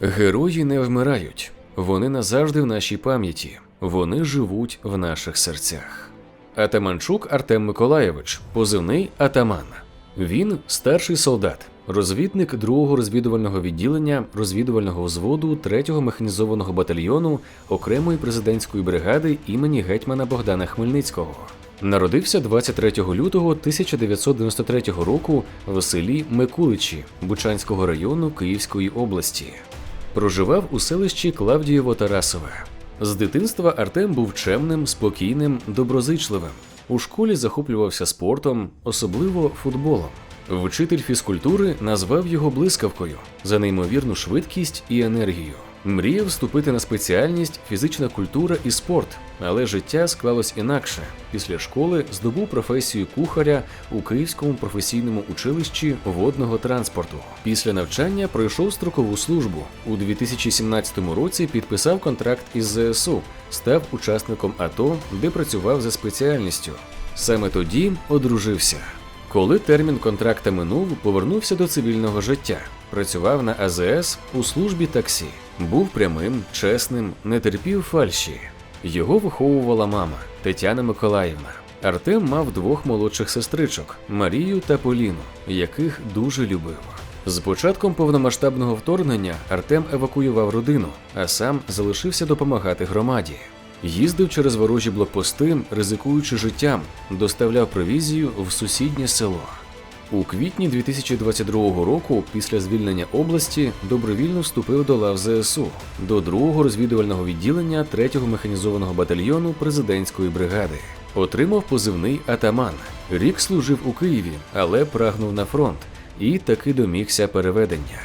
Герої не вмирають, вони назавжди в нашій пам'яті, вони живуть в наших серцях. Атаманчук Артем Миколаєвич, позивний Атаман. Він старший солдат, розвідник 2-го розвідувального відділення розвідувального взводу 3-го механізованого батальйону окремої президентської бригади імені гетьмана Богдана Хмельницького. Народився 23 лютого 1993 року в селі Микуличі Бучанського району Київської області. Проживав у селищі Клавдієво-Тарасове. З дитинства Артем був чемним, спокійним, доброзичливим. У школі захоплювався спортом, особливо футболом. Вчитель фізкультури назвав його блискавкою за неймовірну швидкість і енергію. Мріяв вступити на спеціальність фізична культура і спорт, але життя склалось інакше. Після школи здобув професію кухаря у Київському професійному училищі водного транспорту. Після навчання пройшов строкову службу. У 2017 році підписав контракт із ЗСУ, став учасником АТО, де працював за спеціальністю. Саме тоді одружився. Коли термін контракта минув, повернувся до цивільного життя. Працював на АЗС у службі таксі. Був прямим, чесним, не терпів фальші. Його виховувала мама Тетяна Миколаївна. Артем мав двох молодших сестричок Марію та Поліну, яких дуже любив. З початком повномасштабного вторгнення Артем евакуював родину, а сам залишився допомагати громаді. Їздив через ворожі блокпости, ризикуючи життям, доставляв провізію в сусіднє село. У квітні 2022 року, після звільнення області, добровільно вступив до лав ЗСУ до другого розвідувального відділення 3-го механізованого батальйону президентської бригади. Отримав позивний атаман. Рік служив у Києві, але прагнув на фронт і таки домігся переведення.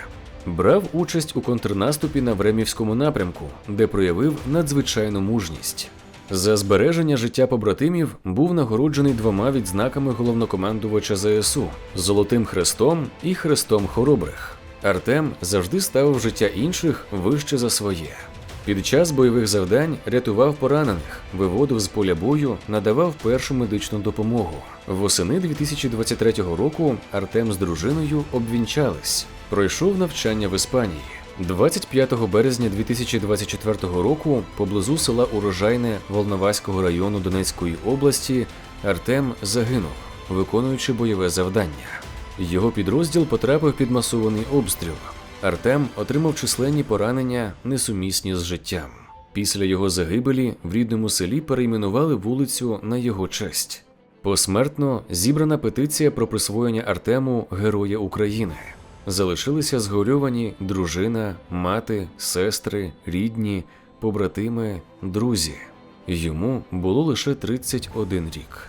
Брав участь у контрнаступі на Времівському напрямку, де проявив надзвичайну мужність. За збереження життя побратимів був нагороджений двома відзнаками головнокомандувача ЗСУ Золотим Хрестом і Хрестом Хоробрих. Артем завжди ставив життя інших вище за своє. Під час бойових завдань рятував поранених, виводив з поля бою, надавав першу медичну допомогу. Восени 2023 року Артем з дружиною обвінчались, пройшов навчання в Іспанії. 25 березня 2024 року поблизу села Урожайне Волноваського району Донецької області Артем загинув, виконуючи бойове завдання. Його підрозділ потрапив під масований обстріл. Артем отримав численні поранення, несумісні з життям. Після його загибелі в рідному селі перейменували вулицю на його честь. Посмертно зібрана петиція про присвоєння Артему Героя України. Залишилися згорьовані дружина, мати, сестри, рідні, побратими, друзі. Йому було лише 31 рік.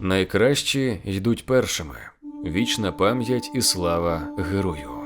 Найкращі йдуть першими. Вічна пам'ять і слава герою.